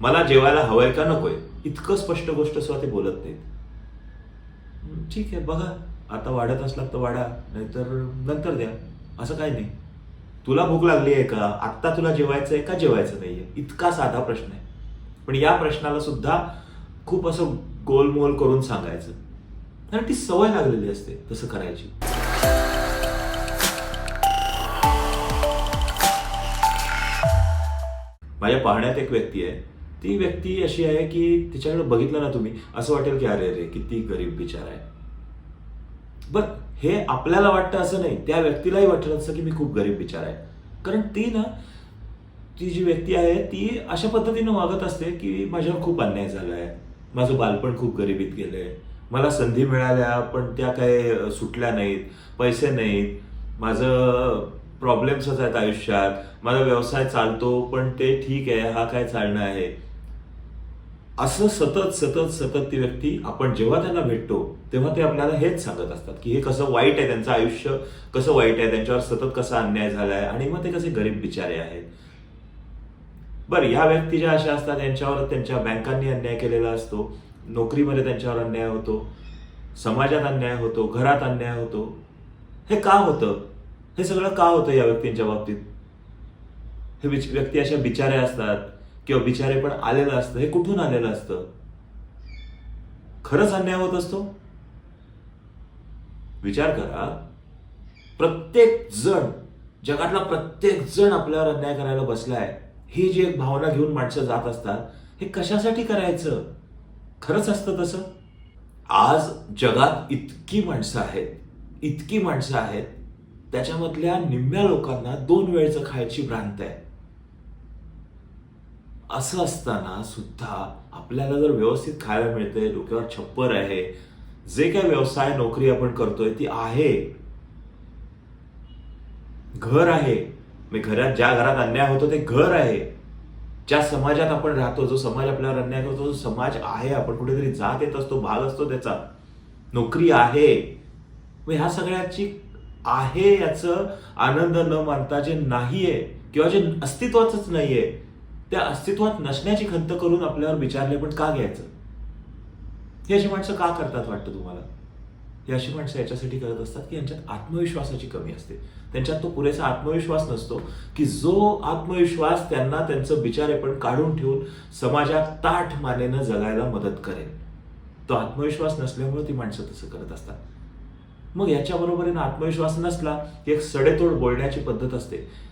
मला जेवायला हवंय का नकोय? इतकं स्पष्ट गोष्ट सुद्धा ते बोलत नाहीत. ठीक आहे बघा. आता वाढत असला तर वाढा नाहीतर नंतर द्या. असं काही नाही. तुला भूक लागली आहे का? आत्ता तुला जेवायचं आहे का जेवायचं नाही आहे इतका साधा प्रश्न आहे. पण या प्रश्नाला सुद्धा खूप असं गोलमोल करून सांगायचं. कारण ती सवय लागलेली असते तसं करायची. माझ्या पाहण्यात एक व्यक्ती आहे. ती व्यक्ती अशी आहे की तिच्याकडे बघितलं ना तुम्ही असं वाटेल की अरे अरे किती गरीब बिचार आहे. बर हे आपल्याला वाटतं असं नाही त्या व्यक्तीलाही वाटलं असं की मी खूप गरीब बिचार आहे. कारण ती ना ती जी व्यक्ती आहे ती अशा पद्धतीनं वागत असते की माझ्यावर खूप अन्याय झाला आहे. माझं बालपण खूप गरिबीत गेलंय मला संधी मिळाल्या पण त्या काय सुटल्या नाहीत पैसे नाहीत. माझं प्रॉब्लेम्सच आहेत आयुष्यात. माझा व्यवसाय चालतो पण ते ठीक आहे हा काय चालणं आहे? असं सतत सतत सतत ती व्यक्ती आपण जेव्हा त्यांना भेटतो तेव्हा ते आपल्याला हेच सांगत असतात की हे कसं वाईट आहे त्यांचं आयुष्य कसं वाईट आहे त्यांच्यावर सतत कसा अन्याय झालाय आणि मग ते कसे गरीब बिचारे आहेत. बरं या व्यक्ती ज्या अशा असतात यांच्यावर त्यांच्या बँकांनी अन्याय केलेला असतो नोकरीमध्ये त्यांच्यावर अन्याय होतो समाजात अन्याय होतो घरात अन्याय होतो. हे का होतं? हे सगळं का होतं या व्यक्तींच्या बाबतीत? हे व्यक्ती अशा बिचारे असतात किंवा बिचारे पण आलेलं असतं हे कुठून आलेलं असतं? खरंच अन्याय होत असतो? विचार करा. प्रत्येक जण जगातला प्रत्येक जण आपल्यावर अन्याय करायला बसलाय. ही जी एक भावना घेऊन माणसं जात असतात हे कशासाठी करायचं? खरंच असतं तसं? आज जगात इतकी माणसं आहेत इतकी माणसं आहेत त्याच्यामधल्या निम्म्या लोकांना दोन वेळचं खायची भ्रांत आहे. असं असताना सुद्धा आपल्याला जर व्यवस्थित खायला मिळतंय डोक्यावर छप्पर आहे जे काय व्यवसाय नोकरी आपण करतोय ती आहे. घर आहे. मी घरात ज्या घरात अन्याय होतो ते घर आहे. ज्या समाजात आपण राहतो जो समाज आपल्यावर अन्याय करतो तो समाज आहे आपण कुठेतरी जात येत असतो भाग असतो त्याचा. नोकरी आहे. मग ह्या सगळ्याची आहे याचं आनंद न मानता जे नाहीये किंवा जे अस्तित्वाचंच नाहीये त्या अस्तित्वात नसण्याची खंत करून आपल्यावर विचारले पण का घ्यायचं? ही अशी माणसं का करतात वाटतं तुम्हाला? ही अशी माणसं याच्यासाठी करत असतात की यांच्यात आत्मविश्वासाची कमी असते. त्यांच्यात तो पुरेसा आत्मविश्वास नसतो की जो आत्मविश्वास त्यांना त्यांचं बिचारेपण काढून ठेवून समाजात ताठ मानेनं जगायला मदत करेल. तो आत्मविश्वास नसल्यामुळे ती माणसं तसं करत असतात. मग याच्याबरोबरीनं आत्मविश्वास नसला की एक सडेतोड बोलण्याची पद्धत असते.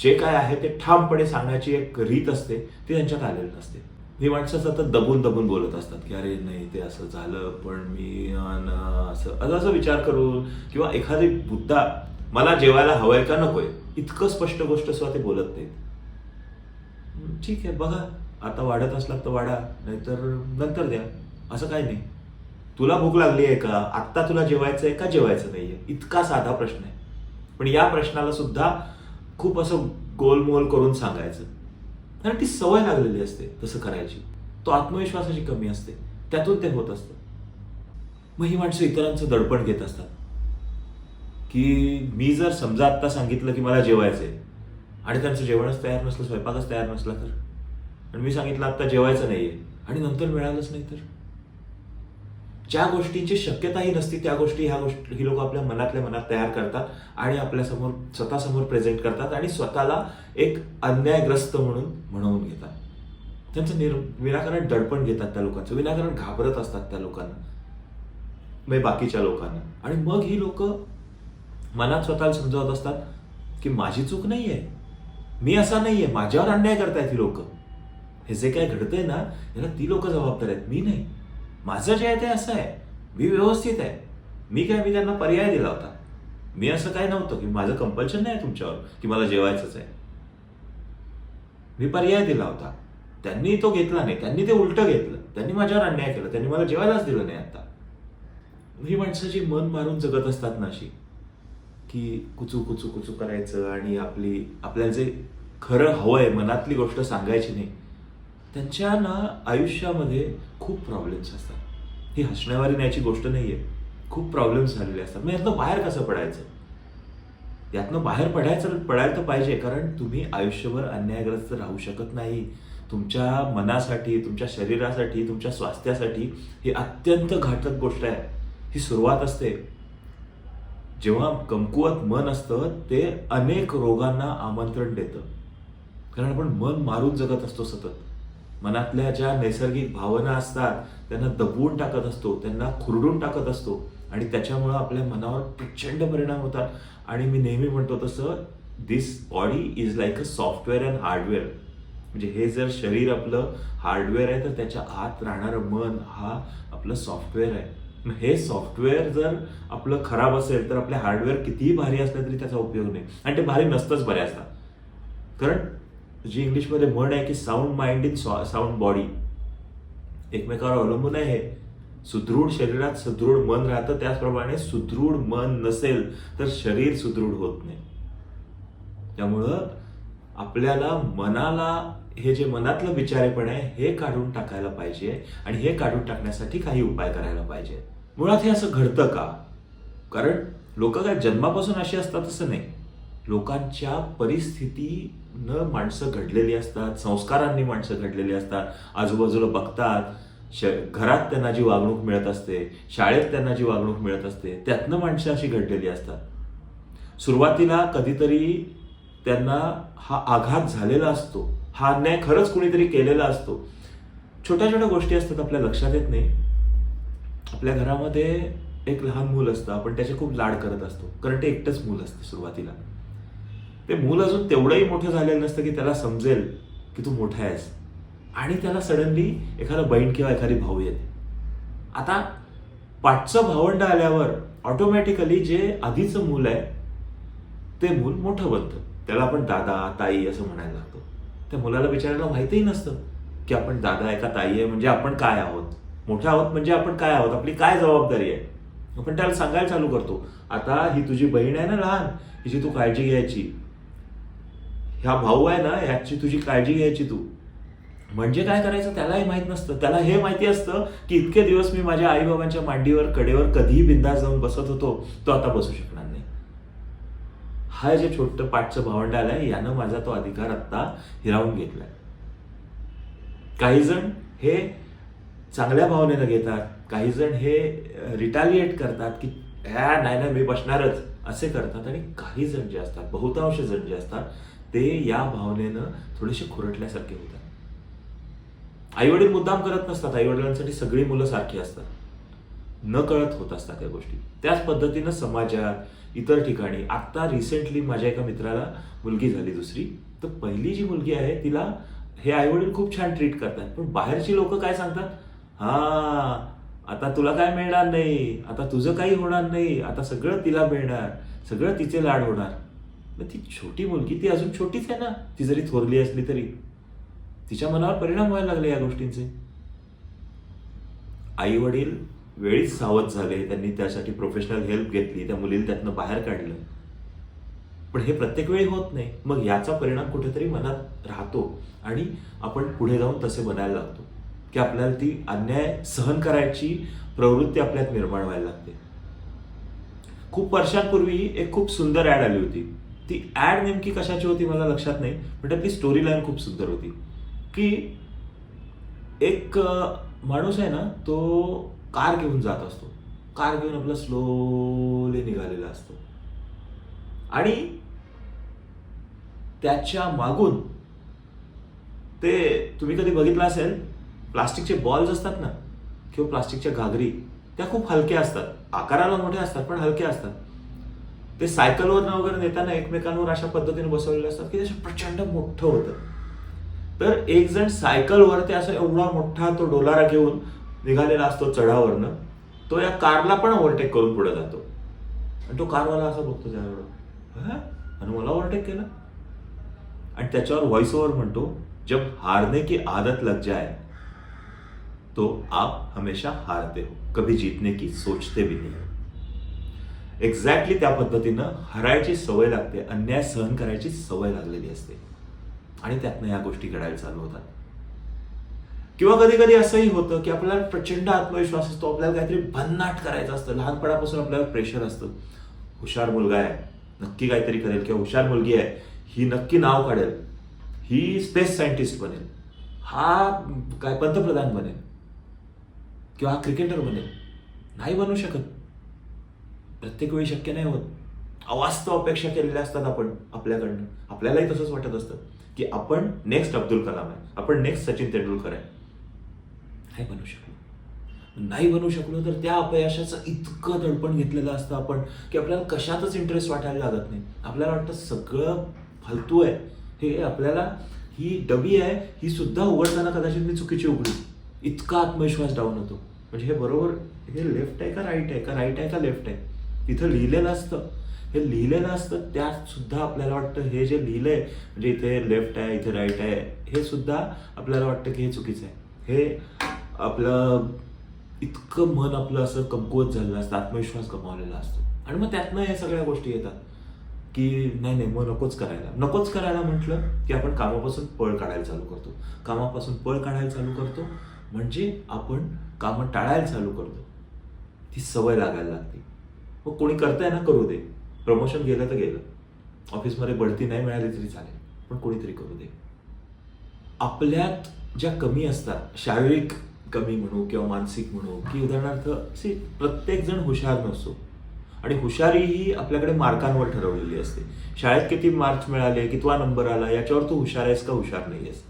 जे काय आहे ते ठामपणे सांगण्याची एक रीत असते ती त्यांच्यात आलेली नसते. ही माणसं सतत दबून दबून बोलत असतात की अरे नाही ते असं झालं पण मी असं. असं असं विचार करून किंवा एखादी मुद्दा मला जेवायला हवंय का नकोय? इतकं स्पष्ट गोष्ट सुद्धा ते बोलत नाहीत. ठीक आहे बघा. आता वाढत असला तर वाढा नाहीतर नंतर द्या. असं काही नाही. तुला भूक लागली आहे का? आत्ता तुला जेवायचं आहे का? जेवायचं नाहीये. इतका साधा प्रश्न आहे. पण या प्रश्नाला सुद्धा खूप असं गोलमोल करून सांगायचं. कारण ती सवय लागलेली असते तसं करायची. तो आत्मविश्वासाची कमी असते. त्यातून ते होत असतं. मग ही माणसं इतरांचं दडपण घेत असतात. की मी जर समजा आत्ता सांगितलं की मला जेवायचं आहे आणि त्यांचं जेवणच तयार नसलं स्वयंपाकच तयार नसला तर? आणि मी सांगितलं आत्ता जेवायचं नाही आहे आणि नंतर मिळालंच नाही तर? ज्या गोष्टींची शक्यताही नसती त्या गोष्टी ह्या गोष्टी ही लोक आपल्या मनातल्या मनात तयार करतात आणि आपल्यासमोर स्वतःसमोर प्रेझेंट करतात आणि स्वतःला एक अन्यायग्रस्त म्हणून म्हणवून घेतात. त्यांचं निर विनाकारण दडपण घेतात त्या लोकांचं. विनाकारण घाबरत असतात त्या लोकांना. म्हणजे बाकीच्या लोकांना. आणि मग ही लोक मनात स्वतःला समजावत असतात की माझी चूक नाही आहे मी असा नाही आहे माझ्यावर अन्याय करतायत ही लोक. हे जे काय घडतंय ना याला ती लोक जबाबदार आहेत. मी नाही. माझं जे आहे ते असं आहे. मी व्यवस्थित आहे. मी काय मी त्यांना पर्याय दिला होता. मी असं काय नव्हतं की माझं कंपल्शन नाही आहे तुमच्यावर की मला जेवायचंच आहे. मी पर्याय दिला होता. त्यांनी तो घेतला नाही. त्यांनी ते उलटं घेतलं. त्यांनी माझ्यावर अन्याय केला. त्यांनी मला जेवायलाच दिलं नाही आता. ही माणसाची मन मारून जगत असतात ना अशी की कुचू कुचू कुचू करायचं आणि आपली आपल्याला जे खरं हवं आहे मनातली गोष्ट सांगायची नाही त्यांच्या ना आयुष्यामध्ये खूप प्रॉब्लेम्स असतात. ही हसण्यावारी न्यायची गोष्ट नाही आहे खूप प्रॉब्लेम्स झालेले असतात. मग यातनं बाहेर कसं पडायचं? यातनं बाहेर पडायचं पडायला तर पाहिजे कारण तुम्ही आयुष्यभर अन्यायग्रस्त राहू शकत नाही. तुमच्या मनासाठी तुमच्या शरीरासाठी तुमच्या स्वास्थ्यासाठी ही अत्यंत घातक गोष्ट आहे. ही सुरुवात असते. जेव्हा कमकुवत मन असतं ते अनेक रोगांना आमंत्रण देतं. कारण आपण मन मारून जगत असतो सतत. मनातल्या ज्या नैसर्गिक भावना असतात त्यांना दबवून टाकत असतो त्यांना खुरडून टाकत असतो आणि त्याच्यामुळं आपल्या मनावर प्रचंड परिणाम होतात. आणि मी नेहमी म्हणतो तसं this body is like a software and hardware म्हणजे हे जर शरीर आपलं हार्डवेअर आहे तर त्याच्या आत राहणारं मन हा आपलं सॉफ्टवेअर आहे. हे सॉफ्टवेअर जर आपलं खराब असेल तर आपले हार्डवेअर कितीही भारी असलं तरी त्याचा उपयोग नाही. आणि ते भारी नसतंच बऱ्याचदा. कारण जी इंग्लिशमध्ये म्हण आहे की sound mind in sound body एकमेकावर अवलंबून आहे. सुदृढ शरीरात सुदृढ मन राहतं त्याचप्रमाणे सुदृढ मन नसेल तर शरीर सुदृढ होत नाही. त्यामुळं आपल्याला मनाला हे जे मनातलं विचारेपण आहे हे काढून टाकायला पाहिजे आणि हे काढून टाकण्यासाठी काही उपाय करायला पाहिजे. मुळात हे असं घडतं का? कारण लोक काय जन्मापासून अशी असतात असं नाही. लोकांच्या परिस्थितीनं माणसं घडलेली असतात संस्कारांनी माणसं घडलेली असतात आजूबाजूला बघतात श घरात त्यांना जी वागणूक मिळत असते शाळेत त्यांना जी वागणूक मिळत असते त्यातनं माणसं अशी घडलेली असतात. सुरुवातीला कधीतरी त्यांना हा आघात झालेला असतो हा अन्याय खरंच कुणीतरी केलेला असतो. छोट्या छोट्या गोष्टी असतात आपल्या लक्षात येत नाही. आपल्या घरामध्ये एक लहान मूल असतं आपण त्याचे खूप लाड करत असतो कारण ते एकटंच मूल असतं सुरुवातीला. ते मूल अजून तेवढंही मोठं झालेलं नसतं की त्याला समजेल की तू मोठा आहेस. आणि त्याला सडनली एखादा बहीण किंवा एखादी भाऊ येते. आता पाठचं भावंड आल्यावर ऑटोमॅटिकली जे आधीचं मूल आहे ते मूल मोठं बनतं. त्याला आपण दादा ताई असं म्हणायला लागतो. त्या मुलाला बिचारायला माहितीही नसतं की आपण दादा आहे का ताई आहे म्हणजे आपण काय आहोत? मोठे आहोत म्हणजे आपण काय आहोत? आपली काय जबाबदारी आहे? आपण त्याला सांगायला चालू करतो. आता ही तुझी बहीण आहे ना लहान हिची तू काळजी घ्यायची. ह्या भाऊ आहे ना ह्याची तुझी काळजी घ्यायची तू. म्हणजे काय करायचं? त्यालाही माहीत नसतं. त्याला हे माहिती असतं की इतके दिवस मी माझ्या आईबाबांच्या मांडीवर कडेवर कधीही बिंदास जाऊन बसत होतो तो आता बसू शकणार नाही. हा जे छोटं पाठचं भावंड आलंय यानं माझा तो अधिकार आत्ता हिरावून घेतलाय. काही जण हे चांगल्या भावनेनं घेतात काही जण हे रिटालिएट करतात की ह्या नाही ना मी बसणारच. असे करतात आणि काही जण जे असतात बहुतांश जण जे असतात ते या भावनेनं थोडेसे खुरटल्यासारखे होतात. आईवडील मुद्दाम करत नसतात. आईवडिलांसाठी सगळी मुलं सारखी असतात. न कळत होत असतात या गोष्टी. त्याच पद्धतीनं समाजात इतर ठिकाणी. आता रिसेंटली माझ्या एका मित्राला मुलगी झाली दुसरी. तर पहिली जी मुलगी आहे तिला हे आईवडील खूप छान ट्रीट करतात. पण बाहेरची लोक काय सांगतात? हा आता तुला काय मिळणार नाही. आता तुझं काही होणार नाही. आता सगळं तिला मिळणार. सगळं तिचे लाड होणार. मग ती छोटी मुलगी ती अजून छोटीच आहे ना? ती जरी थोरली असली तरी. तिच्या मनावर परिणाम व्हायला लागले या गोष्टींचे. आई वडील वेळीच सावध झाले. त्यांनी त्यासाठी प्रोफेशनल हेल्प घेतली. त्या मुलीला त्यातनं बाहेर काढलं. पण हे प्रत्येक वेळी होत नाही. मग याचा परिणाम कुठेतरी मनात राहतो आणि आपण पुढे जाऊन तसे बनायला लागतो. की आपल्याला ती अन्याय सहन करायची प्रवृत्ती आपल्यात निर्माण व्हायला लागते. खूप वर्षांपूर्वी एक खूप सुंदर ऍड आली होती. ती ऍड नेमकी कशाची होती मला लक्षात नाही पण त्यातली स्टोरी लाईन खूप सुंदर होती. की एक माणूस आहे ना तो कार घेऊन जात असतो. कार घेऊन आपला स्लोली निघालेला असतो. आणि त्याच्या मागून ते तुम्ही कधी बघितलं असेल प्लास्टिकचे बॉल्स असतात ना किंवा प्लास्टिकच्या घागरी त्या खूप हलक्या असतात. आकाराला मोठ्या असतात पण हलक्या असतात. ते सायकलवर वगैरे नेताना एकमेकांवर अशा पद्धतीने बसवलेले असतात की ते प्रचंड मोठं होतं. तर एक जण सायकलवर ते एवढा मोठा तो डोलारा घेऊन निघालेला असतो चढावरनं तो या कारला पण ओव्हरटेक करून पुढे जातो. आणि तो कारवाला असा बघतो त्यावर "हा? आणि मला ओव्हरटेक केलं? आणि त्याच्यावर व्हॉइस ओव्हर म्हणतो जब हारने की आदत लग जाए तो आप हमेशा हारते हो कभी जीतने की सोचते भी नहीं. एक्झॅक्टली त्या पद्धतीनं हरायची सवय लागते अन्याय सहन करायची सवय लागलेली असते. आणि त्यातनं या गोष्टी घडायला चालू होतात. किंवा कधी कधी असंही होतं की आपल्याला प्रचंड आत्मविश्वास असतो आपल्याला काहीतरी भन्नाट करायचं असतं. लहानपणापासून आपल्याला प्रेशर असतं. हुशार मुलगा आहे नक्की काहीतरी करेल किंवा हुशार मुलगी आहे ही नक्की नाव काढेल. ही स्पेस सायंटिस्ट बनेल. हा काय पंतप्रधान बनेल. किंवा हा क्रिकेटर बनेल. नाही बनू शकत. प्रत्येक वेळी शक्य नाही होत. अवास्तव अपेक्षा केलेल्या असतात आपण आपल्याकडनं. आपल्यालाही तसंच वाटत असतं की आपण नेक्स्ट अब्दुल कलाम आहे. आपण नेक्स्ट सचिन तेंडुलकर आहे. नाही बनू शकलो. नाही बनू शकलो तर त्या अपयशाचं इतकं दडपण घेतलेलं असतं आपण की आपल्याला कशातच इंटरेस्ट वाटायला लागत नाही. आपल्याला वाटतं सगळं फालतू आहे. हे आपल्याला ही डबी आहे ही सुद्धा उघडताना कदाचित मी चुकीची उघडी. इतका आत्मविश्वास डाऊन होतो. म्हणजे हे बरोबर हे लेफ्ट आहे का राईट आहे? का राईट आहे का लेफ्ट आहे? तिथं लिहिलेलं असतं हे लिहिलेलं असतं त्यात सुद्धा आपल्याला वाटतं हे जे लिहिलंय म्हणजे इथे लेफ्ट आहे इथे राईट आहे हे सुद्धा आपल्याला वाटतं की हे चुकीचं आहे. हे आपलं इतकं मन आपलं असं कमकुवत झालेलं असतं आत्मविश्वास गमावलेला असतो. आणि मग त्यातनं या सगळ्या गोष्टी येतात की नाही नाही मग नकोच करायला. नकोच करायला म्हटलं की आपण कामापासून पळ काढायला चालू करतो. कामापासून पळ काढायला चालू करतो म्हणजे आपण कामं टाळायला चालू करतो. ती सवय लागायला लागते. मग कोणी करताय ना करू दे. प्रमोशन गेलं तर गेलं. ऑफिसमध्ये बढती नाही मिळाली तरी चालेल पण कोणीतरी करू दे. आपल्यात ज्या कमी असतात शारीरिक कमी म्हणू किंवा मानसिक म्हणू की उदाहरणार्थ सी प्रत्येक जण हुशार नसतो आणि हुशारी ही आपल्याकडे मार्कांवर ठरवलेली असते. शाळेत किती मार्क्स मिळाले कितवा नंबर आला याच्यावर तू हुशार आहेस का हुशार नाही आहेस?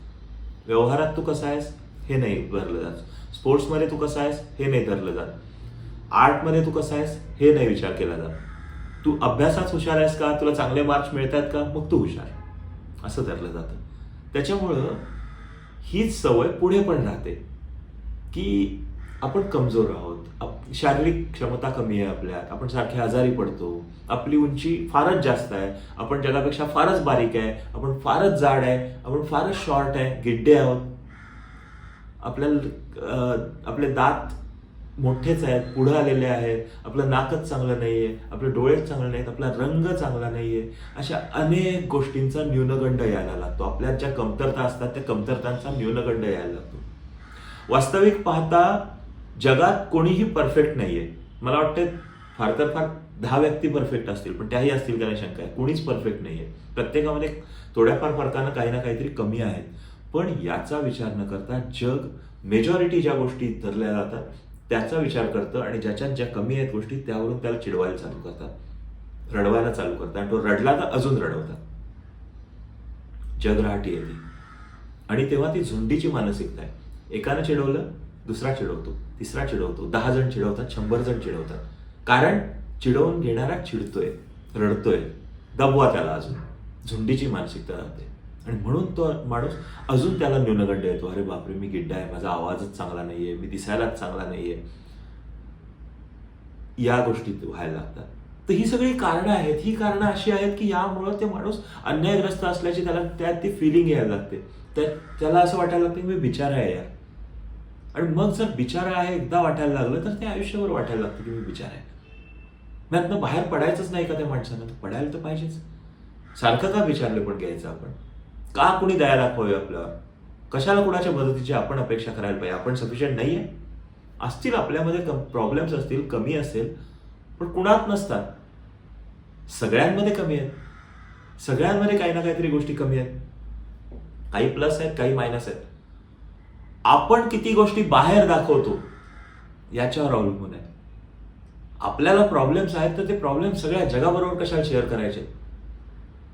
व्यवहारात तू कसा आहेस? हे नाही धरलं जात. स्पोर्ट्समध्ये तू कसा आहेस? हे नाही धरलं जात. आर्टमध्ये तू कसा आहेस हे नाही विचार केला जात. तू अभ्यासात हुशार आहेस का? तुला चांगले मार्क्स मिळतात का? मग तू हुशार. असं धरलं जातं. त्याच्यामुळं हीच सवय पुढे पण राहते की आपण कमजोर आहोत. आप- शारीरिक क्षमता कमी आहे आपल्यात. आपण सारखे आजारी पडतो. आपली उंची फारच जास्त आहे. आपण जगापेक्षा फारच बारीक आहे. आपण फारच जाड आहे. आपण फारच शॉर्ट आहे. गिड्डे आहोत. आपल्याला आपले दात मोठेच आहेत पुढं आलेले आहेत. आपलं नाकच चांगलं नाही आहे आपले डोळेच चांगले नाहीत आपला रंग चांगला नाहीये. अशा अनेक गोष्टींचा न्यूनगंड यायला लागतो. आपल्या ज्या कमतरता असतात त्या कमतरतांचा न्यूनगंड यायला लागतो. वास्तविक पाहता जगात कोणीही परफेक्ट नाही आहे मला वाटतं फार तर फार दहा व्यक्ती परफेक्ट असतील पण त्याही असतील का नाही शंका आहे. कोणीच परफेक्ट नाही आहे प्रत्येकामध्ये थोड्याफार फरकानं काही ना काहीतरी कमी आहेत. पण याचा विचार न करता जग मेजॉरिटी ज्या गोष्टी धरल्या जातात त्याचा विचार करतं आणि ज्याच्यात ज्या कमी आहेत गोष्टी त्यावरून त्याला चिडवायला चालू करतात. रडवायला चालू करतात. आणि तो रडला तर अजून रडवतात. जगराहटी आहे येते आणि तेव्हा ती झुंडीची मानसिकता आहे. एकानं चिडवलं दुसरा चिडवतो. तिसरा चिडवतो. दहा जण चिडवतात शंभर जण चिडवतात. कारण चिडवून घेणारा चिडतोय रडतोय दबवा त्याला अजून. झुंडीची मानसिकता राहते. आणि म्हणून तो माणूस अजून त्याला न्यूनगंड येतो. अरे बापरे मी गिड्डा आहे माझा आवाजच चांगला नाही आहे मी दिसायलाच चांगला नाही आहे या गोष्टी व्हायला लागतात. तर ही सगळी कारणं आहेत. ही कारणं अशी आहेत की यामुळं ते माणूस अन्यायग्रस्त असल्याची त्याला त्यात ती फिलिंग यायला लागते. तर त्याला असं वाटायला लागतं की मी बिचारा आहे यार. आणि मग जर बिचारा आहे एकदा वाटायला लागलं तर ते आयुष्यभर वाटायला लागतं की मी बिचारा आहे. आता बाहेर पडायचंच नाही का त्या माणसानं? पडायला तर पाहिजेच. सारखं का विचारलं पण घ्यायचं आपण? का कुणी दया दाखवावी आपल्यावर? कशाला कुणाच्या मदतीची आपण अपेक्षा करायला पाहिजे? आपण सफिशियंट नाही आहे असतील आपल्यामध्ये प्रॉब्लेम्स असतील कमी असेल पण कुणात नसतात. सगळ्यांमध्ये कमी आहेत. सगळ्यांमध्ये काही ना काहीतरी गोष्टी कमी आहेत. काही प्लस आहेत काही मायनस आहेत. आपण किती गोष्टी बाहेर दाखवतो याच्यावर अवलंबून आहे. आपल्याला प्रॉब्लेम्स आहेत तर ते प्रॉब्लेम सगळ्या जगाबरोबर कशाला शेअर करायचे?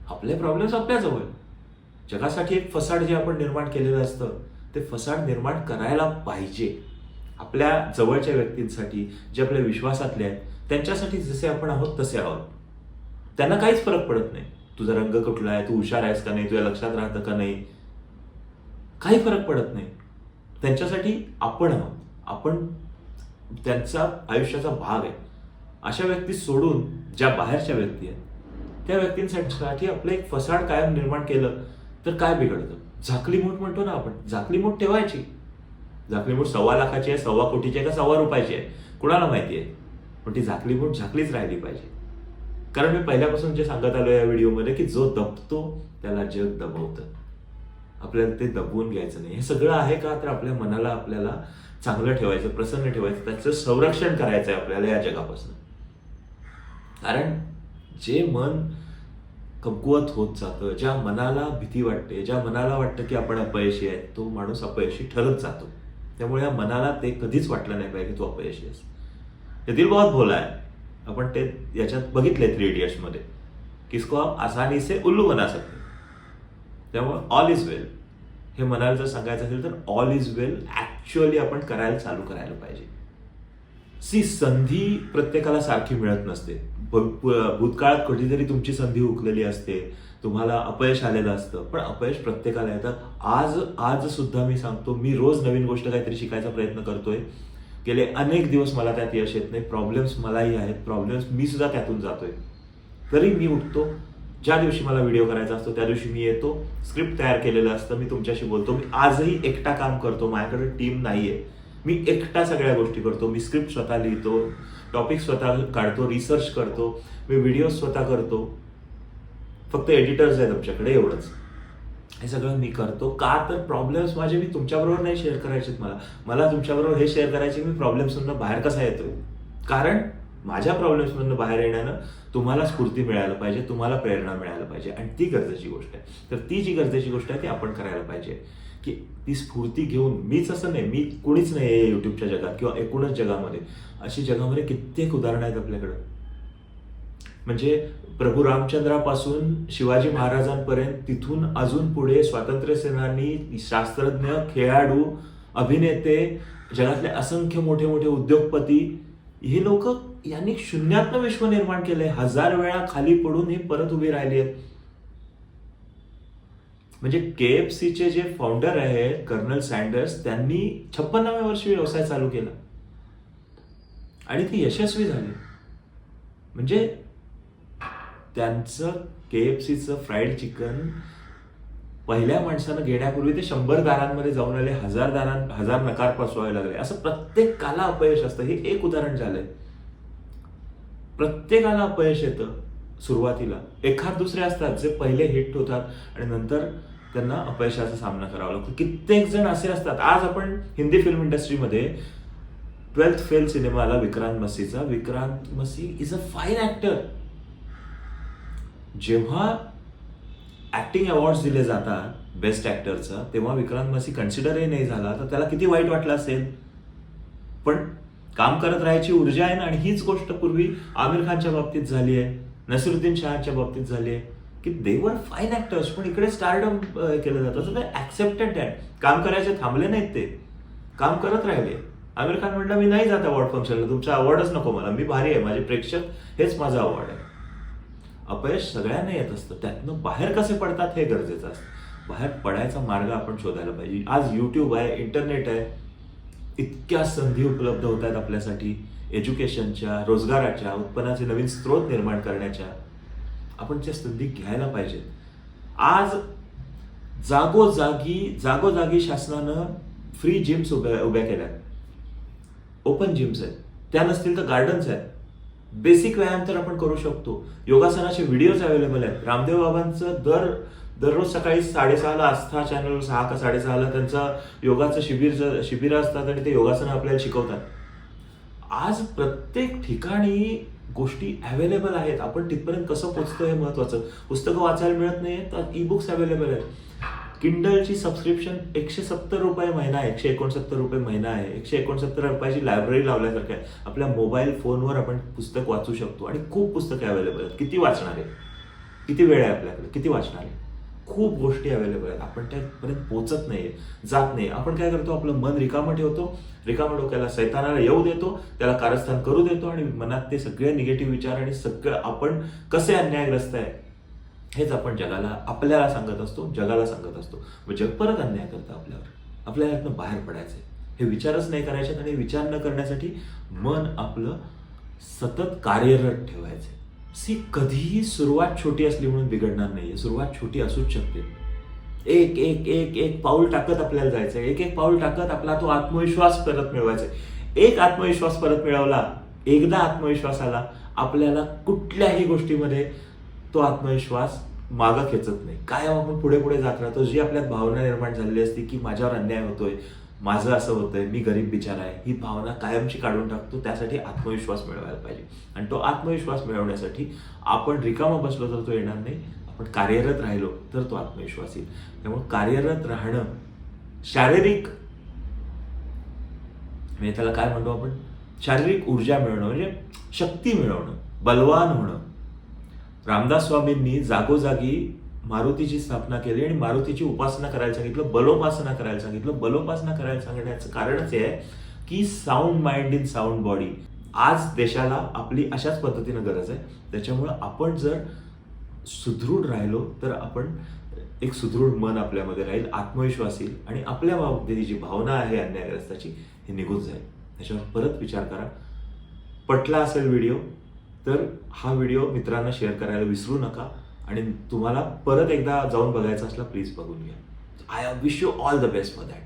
आपले प्रॉब्लेम्स आपल्याजवळ जगासाठी एक फसाड जे आपण निर्माण केलेलं असतं ते फसाड निर्माण करायला पाहिजे. आपल्या जवळच्या व्यक्तींसाठी जे आपल्या विश्वासातले आहेत त्यांच्यासाठी जसे आपण आहोत तसे आहोत. त्यांना काहीच फरक पडत नाही. तुझा रंग कुठला आहे तू हुशार आहेस का नाही तुझ्या लक्षात राहतं का नाही? काही फरक पडत नाही. त्यांच्यासाठी आपण आहोत. आपण त्यांचा आयुष्याचा भाग आहे. अशा व्यक्ती सोडून ज्या बाहेरच्या व्यक्ती आहेत त्या व्यक्तींसाठी आपलं एक फसाड कायम निर्माण केलं तर काय बिघडतं? झाकली मूठ म्हणतो ना आपण. झाकली मूठ ठेवायची. झाकली मूठ सव्वा लाखाची आहे सव्वा कोटीची आहे का सव्वा रुपयाची आहे? कुणाला माहिती आहे? पण ती झाकली मूठ झाकलीच राहिली पाहिजे. कारण मी पहिल्यापासून जे सांगत आलो या व्हिडिओमध्ये की जो दबतो त्याला जग दबवतं. आपल्याला ते दबवून घ्यायचं नाही. हे सगळं आहे का? तर आपल्या मनाला आपल्याला चांगलं ठेवायचं प्रसन्न ठेवायचं त्याचं संरक्षण करायचं आहे आपल्याला या जगापासून. कारण जे मन कमकुवत होत जातं ज्या मनाला भीती वाटते ज्या मनाला वाटतं की आपण अपयशी आहे तो माणूस अपयशी ठरत जातो. त्यामुळे या मनाला ते कधीच वाटलं नाही पाहिजे की तू अपयशी आहेस. हे दिल बहुत भोला आहे. आपण ते याच्यात बघितले थ्री इडियट्समध्ये किसको आप आसानी से उल्लू बना सकते त्यामुळे ऑल इज वेल हे मनाला जर सांगायचं असेल तर ऑल इज वेल ॲक्च्युअली आपण करायला चालू करायला पाहिजे. सी संधी प्रत्येकाला सारखी मिळत नसते. भूतकाळात कधीतरी तुमची संधी हुकलेली असते. तुम्हाला अपयश आलेलं असतं. पण अपयश प्रत्येकाला येतं. आज आज सुद्धा मी सांगतो मी रोज नवीन गोष्ट काहीतरी शिकायचा प्रयत्न करतोय. गेले अनेक दिवस मला त्यात यश येत नाही. प्रॉब्लेम्स मलाही आहेत. प्रॉब्लेम्स मी सुद्धा त्यातून जातोय. तरी मी उठतो. ज्या दिवशी मला व्हिडिओ करायचा असतो त्या दिवशी मी येतो. स्क्रिप्ट तयार केलेलं असतं. मी तुमच्याशी बोलतो. मी आजही एकटा काम करतो. माझ्याकडे टीम नाहीये. मी एकटा सगळ्या गोष्टी करतो. मी स्क्रिप्ट स्वतः लिहितो. टॉपिक स्वतः काढतो रिसर्च करतो मी व्हिडिओ स्वतः करतो. फक्त एडिटर्स आहेत आमच्याकडे एवढंच. हे सगळं मी करतो. का तर प्रॉब्लेम्स माझे मी तुमच्याबरोबर नाही शेअर करायचे मला. मला तुमच्याबरोबर हे शेअर करायचे मी प्रॉब्लेम्समधनं बाहेर कसा येतो? कारण माझ्या प्रॉब्लेम्समधून बाहेर येण्यानं तुम्हाला स्फूर्ती मिळायला पाहिजे तुम्हाला प्रेरणा मिळायला पाहिजे आणि ती गरजेची गोष्ट आहे. तर ती जी गरजेची गोष्ट आहे ती आपण करायला पाहिजे. की ती स्फूर्ती घेऊन मीच असं नाही मी कोणीच नाही आहे युट्यूबच्या जगात किंवा एकूणच जगामध्ये. अशी जगामध्ये कित्येक उदाहरणं आहेत आपल्याकडं. म्हणजे प्रभू रामचंद्रापासून शिवाजी महाराजांपर्यंत तिथून अजून पुढे स्वातंत्र्य सेनानी शास्त्रज्ञ खेळाडू अभिनेते जगातले असंख्य मोठे मोठे उद्योगपती हे लोक यांनी शून्यातनं विश्व निर्माण केलंय. हजार वेळा खाली पडून हे परत उभे राहिले आहेत. म्हणजे केएफसीचे जे फाउंडर आहेत कर्नल सँडर्स त्यांनी छप्पन्नाव्या वर्षी व्यवसाय चालू केला. आणि ती यशस्वी झाली. म्हणजे त्यांचं केएफसीचं फ्राईड चिकन पहिल्या माणसानं घेण्यापूर्वी ते शंभर दारांमध्ये जाऊन आले हजार दारां हजार नकार पसवावे लागले. असं प्रत्येकाला अपयश असतं. हे एक उदाहरण झालंय. प्रत्येकाला अपयश येतं सुरुवातीला. एखाद दुसरे असतात जे पहिले हिट होतात आणि नंतर त्यांना अपयशाचा सामना करावा लागतो. कित्येक जण असे असतात. आज आपण हिंदी फिल्म इंडस्ट्रीमध्ये ट्वेल्थ फेल सिनेमा आला Vikrant मसीचा. Vikrant Massey is a fine actor जेव्हा ऍक्टिंग अवॉर्ड दिले जातात बेस्ट ऍक्टरचा तेव्हा विक्रांत मसी कन्सिडरही नाही झाला तर त्याला किती वाईट वाटलं असेल? पण काम करत राहायची ऊर्जा आहे ना आणि हीच गोष्ट पूर्वी आमिर खानच्या बाबतीत झाली आहे नसिरुद्दीन शहाच्या बाबतीत झाली आहे की देवर फाईन ऍक्टर्स पण इकडे स्टारडम केलं जातं. तर ते ऍक्सेप्टेड आहे काम करायचे थांबले नाहीत ते. काम करत राहिले. आमिर खान म्हटलं मी नाही जात अवॉर्ड फंक्शनला तुमचा अवॉर्डच नको मला. मी भारी आहे. माझे प्रेक्षक हेच माझा अवॉर्ड आहे. अपयश सगळ्यांना येत असतं. त्यातनं बाहेर कसे पडतात हे गरजेचं असतं. बाहेर पडायचा मार्ग आपण शोधायला पाहिजे. आज यूट्यूब आहे इंटरनेट आहे इतक्या संधी उपलब्ध होत आहेत आपल्यासाठी. एज्युकेशनच्या रोजगाराच्या उत्पन्नाचे नवीन स्रोत निर्माण करण्याच्या. आपण त्या संधी घ्यायला पाहिजेत. आज जागोजागी जागोजागी शासनानं फ्री जिम्स उभ्या उभ्या केल्या ओपन जिम्स आहेत. त्या नसतील तर गार्डन्स आहेत. बेसिक व्यायाम तर आपण करू शकतो. योगासनाचे व्हिडिओज अवेलेबल आहेत. रामदेव बाबांचं दर दररोज सकाळी साडेसहाला आस्था चॅनल सहा का साडेसहाला त्यांचा योगाचं शिबिर शिबिरं असतात आणि ते योगासनं आपल्याला शिकवतात. आज प्रत्येक ठिकाणी गोष्टी अवेलेबल आहेत. आपण तिथपर्यंत कसं पोचतो हे महत्वाचं. पुस्तकं वाचायला मिळत नाही तर ई बुक्स अवेलेबल आहेत. किंडलची सबस्क्रिप्शन एकशे सत्तर रुपये महिना आहे एकशे एकोणसत्तर रुपये महिना आहे. एकशे एकोणसत्तर रुपयाची लायब्ररी लावल्यासारखं आहे. आपल्या मोबाईल फोनवर आपण पुस्तक वाचू शकतो. आणि खूप पुस्तके अवेलेबल आहेत. किती वाचणार आहे? किती वेळ आहे आपल्याकडे? किती वाचणार आहे? खूप गोष्टी अवेलेबल आहेत. आपण त्यापर्यंत पोचत नाही जात नाही आपण काय करतो? आपलं मन रिकामं ठेवतो. रिकामं डोक्याला सैतानाला येऊ देतो. त्याला कारस्थान करू देतो आणि मनात ते सगळे निगेटिव्ह विचार आणि सगळं आपण कसे अन्यायग्रस्त आहे हेच आपण जगाला आपल्याला सांगत असतो जगाला सांगत असतो. मग जग परत अन्याय करतं आपल्यावर. आपल्याला यातनं बाहेर पडायचं हे विचारच नाही करायचे आणि विचार न करण्यासाठी मन आपलं सतत कार्यरत ठेवायचं सी कधीही सुरुवात छोटी असली म्हणून बिघडणार नाहीये. सुरुवात छोटी असूच शकते. एक एक एक एक पाऊल टाकत आपल्याला जायचं एक एक पाऊल टाकत आपला तो आत्मविश्वास परत मिळवायचा एक आत्मविश्वास परत मिळवला एकदा आत्मविश्वास आला आपल्याला कुठल्याही गोष्टीमध्ये तो आत्मविश्वास मागं खेचत नाही. काय हो, आपण पुढे पुढे जात राहतो? जी आपल्यात भावना निर्माण झालेली असते की माझ्यावर अन्याय होतोय माझं असं होतंय मी गरीब बिचार आहे ही भावना कायमची काढून टाकतो त्यासाठी आत्मविश्वास मिळवायला पाहिजे. आणि तो आत्मविश्वास मिळवण्यासाठी आपण रिकामा बसलो तर तो येणार नाही आपण कार्यरत राहिलो तर तो आत्मविश्वास येईल. त्यामुळे कार्यरत राहणं शारीरिक म्हणजे त्याला काय म्हणतो आपण? शारीरिक ऊर्जा मिळवणं म्हणजे शक्ती मिळवणं बलवान होणं. रामदास स्वामींनी जागोजागी मारुतीची स्थापना केली आणि मारुतीची उपासना करायला सांगितलं बलोपासना करायला सांगितलं. बलोपासना करायला सांगण्याचं कारणच हे आहे की sound mind in sound body आज देशाला आपली अशाच पद्धतीनं गरज आहे. त्याच्यामुळं आपण जर सुदृढ राहिलो तर आपण एक सुदृढ मन आपल्यामध्ये राहील आत्मविश्वास येईल आणि आपल्या बाबतीत जी भावना आहे अन्यायग्रस्ताची हे निघून जाईल. त्याच्यावर परत विचार करा. पटला असेल व्हिडिओ तर हा व्हिडिओ मित्रांना शेअर करायला विसरू नका. आणि तुम्हाला परत एकदा जाऊन बघायचं असला प्लीज बघून घ्या. I wish you all the best for that